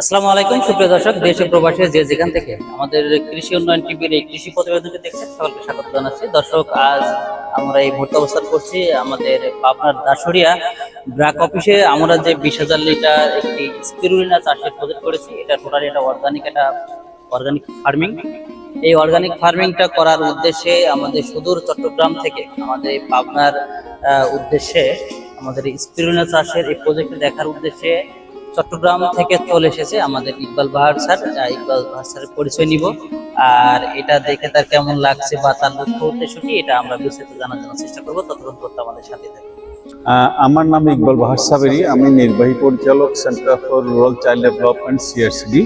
আসসালামু আলাইকুম, সুপ্রিয় দর্শক, দেশ ও প্রবাসী যে যেখান থেকে আমাদের কৃষি উন্নয়ন টিভির এই কৃষি প্রতিবেদনটি দেখছেন, সকলকে স্বাগত জানাচ্ছি। দর্শক, আজ আমরা এই মুহূর্তে অবস্থান করছি আমাদের পাবনার দাসুরিয়া ব্রাক অফিসে। আমরা যে বিশ হাজার লিটার একটি স্পিরুলিনা চাষের প্রজেক্ট করেছি, এটা টোটালি এটা অর্গানিক একটা অর্গানিক ফার্মিং এই অর্গানিক ফার্মিংটা করার উদ্দেশ্যে আমাদের সুদূর চট্টগ্রাম থেকে আমাদের এই পাবনার উদ্দেশ্যে আমাদের স্পিরুলিনা চাষের এই প্রজেক্টটি দেখার উদ্দেশ্যে চট্টগ্রাম থেকে চলে এসেছে আমাদের ইকবাল বাহার স্যার। ইকবাল বাহার স্যারের পরিচয় নিব। আর এটা দেখে তার কেমন লাগছে বা তার লক্ষ্য উদ্দেশ্য কি এটা আমরা বিস্তারিত জানার জন্য চেষ্টা করব। ততক্ষণ করতে আমাদের সাথে আমার নাম ইকবাল বাহার সাবেরি আমি নির্বাহী পরিচালক centre for rural child development, CRCD.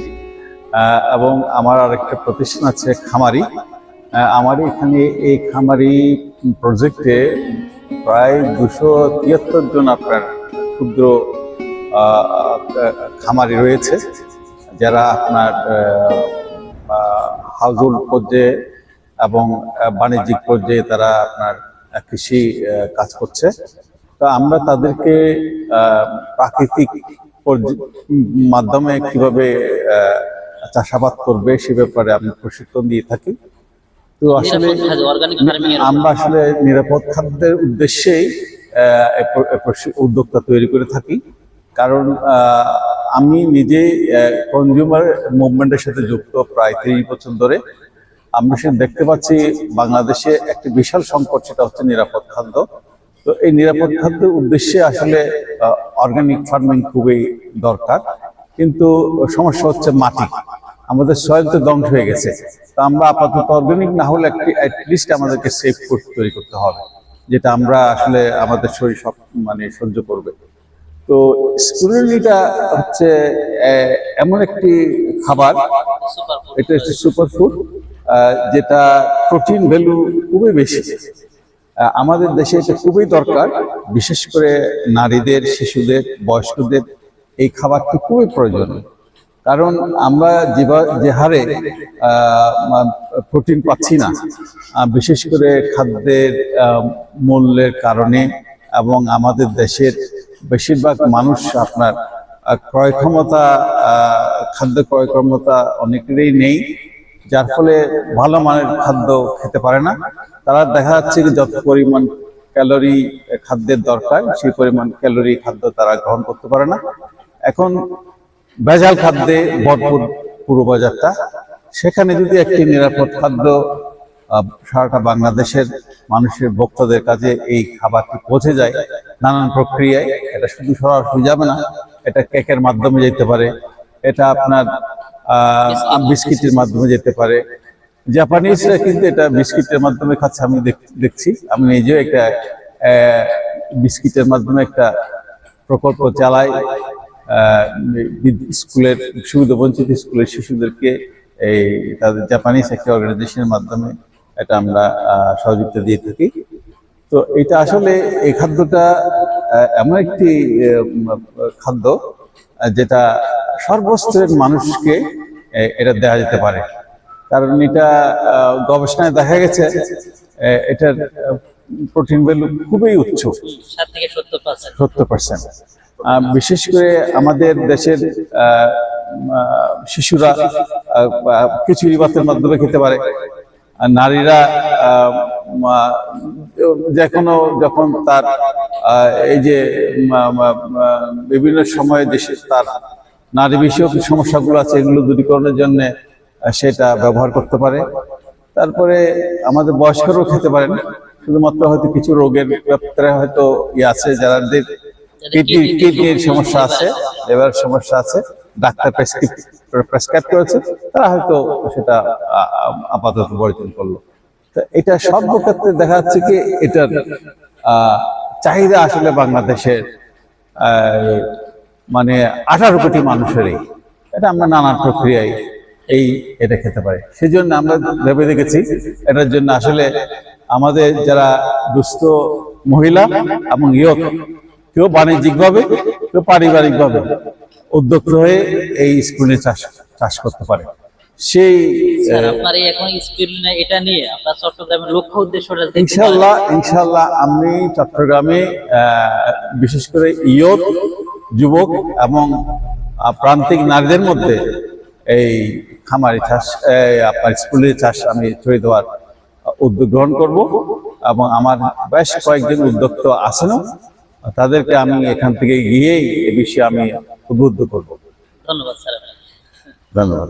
এবং আমার আরেকটা প্রতিষ্ঠান আছে, খামারি। আমার এখানে এই খামারি প্রজেক্টে প্রায় দুশো তিয়াত্তর জন আপনার ক্ষুদ্র খামারি রয়েছে যারা আপনার হাউজহোল্ড পর্যায়ে এবং বাণিজ্যিক পর্যায়ে তারা আপনার কৃষি কাজ করছে। তো আমরা তাদেরকে প্রাকৃতিক মাধ্যমে কীভাবে চাষাবাদ করবে সে ব্যাপারে আমি প্রশিক্ষণ দিয়ে থাকি। তো আসলে আমরা আসলে নিরাপদ খাদ্যের উদ্দেশ্যেই উদ্যোক্তা তৈরি করে থাকি। কারণ আমি নিজে কনজিউমার মুভমেন্টের সাথে যুক্ত প্রায় তিরিশ বছর ধরে। আমরা সে দেখতে পাচ্ছি বাংলাদেশে একটি বিশাল সংকট, সেটা হচ্ছে নিরাপদ খাদ্য। তো এই নিরাপদ খাদ্যের উদ্দেশ্যে আসলে অর্গানিক ফার্মিং খুবই দরকার। কিন্তু সমস্যা হচ্ছে মাটি। আমাদের সয়েল তো ধ্বংস হয়ে গেছে। তো আমরা আপাতত অর্গানিক না হলে একটি অ্যাটলিস্ট আমাদেরকে সেফ ফুড তৈরি করতে হবে, যেটা আমরা আসলে আমাদের শরীর সব মানে সহ্য করবে। তো স্পুরুলিটা হচ্ছে এমন একটি খাবার, এটা হচ্ছে সুপার ফুড যেটা প্রোটিন ভ্যালু খুবই বেশি। আমাদের দেশে এটা খুবই দরকার, বিশেষ করে নারীদের, শিশুদের, বয়স্কদের এই খাবারটি খুবই প্রয়োজন। কারণ আমরা যে হারে প্রোটিন পাচ্ছি না বিশেষ করে খাদ্যের মূল্যের কারণে এবং আমাদের দেশের বেশিরভাগ মানুষ আপনার ক্রয় ক্ষমতা খাদ্য ক্রয় ক্ষমতা অনেকেরই নেই, যার ফলে ভালো মানের খাদ্য খেতে পারে না। তারা দেখা যাচ্ছে যে যত পরিমাণ ক্যালোরি খাদ্যের দরকার, সেই পরিমাণ ক্যালোরি খাদ্য তারা গ্রহণ করতে পারে না। এখন ভেজাল খাদ্যে ভরপুর পুরো বাজারটা। সেখানে যদি একটি নিরাপদ খাদ্য সারাটা বাংলাদেশের মানুষের ভক্তদের কাছে এই খাবারটি পৌঁছে যায় নানান প্রক্রিয়ায়। এটা শুধু সরাসরি যাবে না, এটা কেকের মাধ্যমে যেতে পারে, এটা আপনার বিস্কিটের মাধ্যমে যেতে পারে। জাপানিজরা কিন্তু এটা বিস্কিটের মাধ্যমে খাচ্ছে, আমি দেখ- দেখছি। আমি নিজেও একটা বিস্কিটের মাধ্যমে একটা প্রকল্প চালাই। স্কুলের সুবিধা বঞ্চিত স্কুলের শিশুদেরকে এই, তাদের জাপানিজ একটা অর্গানাইজেশনের মাধ্যমে এটা আমরা সহযোগিতা দিয়ে থাকি। তো এটা আসলে এই খাদ্যটা এমন একটি খাদ্য যেটা সর্বস্তরের মানুষকে এটা দেওয়া যেতে পারে। কারণ এটা গবেষণায় দেখা গেছে এটার প্রোটিন ভ্যালু খুবই উচ্চ। সাত সত্তর পার্সেন্ট বিশেষ করে আমাদের দেশের শিশুরা খিচুড়ি ভাতের মাধ্যমে খেতে পারে। নারীরা যে কোনো যখন তার এই যে বিভিন্ন সময়ে দেশে তার নারী বিষয়ক সমস্যাগুলো আছে এগুলো দূরীকরণের জন্য সেটা ব্যবহার করতে পারে। তারপরে আমাদের বয়স্করাও খেতে পারেন শুধুমাত্র হয়তো কিছু রোগের ব্যাপারে হয়তো ইয়ে আছে যারা কিডনি কিডনির সমস্যা আছে। লিভার সমস্যা আছে। ডাক্তার প্রেসক্রাইব করেছে, তারা হয়তো সেটা আপাতত বর্জন করল। তো এটা সর্বক্ষেত্রে দেখা যাচ্ছে কি, এটার চাহিদা আসলে বাংলাদেশের মানে আঠারো কোটি মানুষেরই। এটা আমরা নানা প্রক্রিয়ায় এই এটা খেতে পারি। সেই জন্য আমরা ভেবে দেখেছি, এটার জন্য আসলে আমাদের যারা দুস্থ মহিলা এবং ইয়ক কেউ বাণিজ্যিকভাবে, কেউ পারিবারিকভাবে উদ্যোক্ত হয়ে এই স্কুলে চাষ চাষ করতে পারে। সেই আপনার এই এখন এটা নিয়ে আপনার চট্টগ্রামের লক্ষ্য উদ্দেশ্যটা ইনশাল্লাহ ইনশাল্লাহ আমি চট্টগ্রামে বিশেষ করে ইয়ত যুবক এবং প্রান্তিক নারীদের মধ্যে এই খামারি চাষ আপনার স্কুলের চাষ আমি ছড়িয়ে দেওয়ার উদ্যোগ গ্রহণ করব এবং আমার বেশ কয়েকজন উদ্যোক্তা আছেন তাদেরকে আমি এখান থেকে গিয়েই এ বিষয়ে আমি উদ্বুদ্ধ করব। ধন্যবাদ স্যার ধন্যবাদ।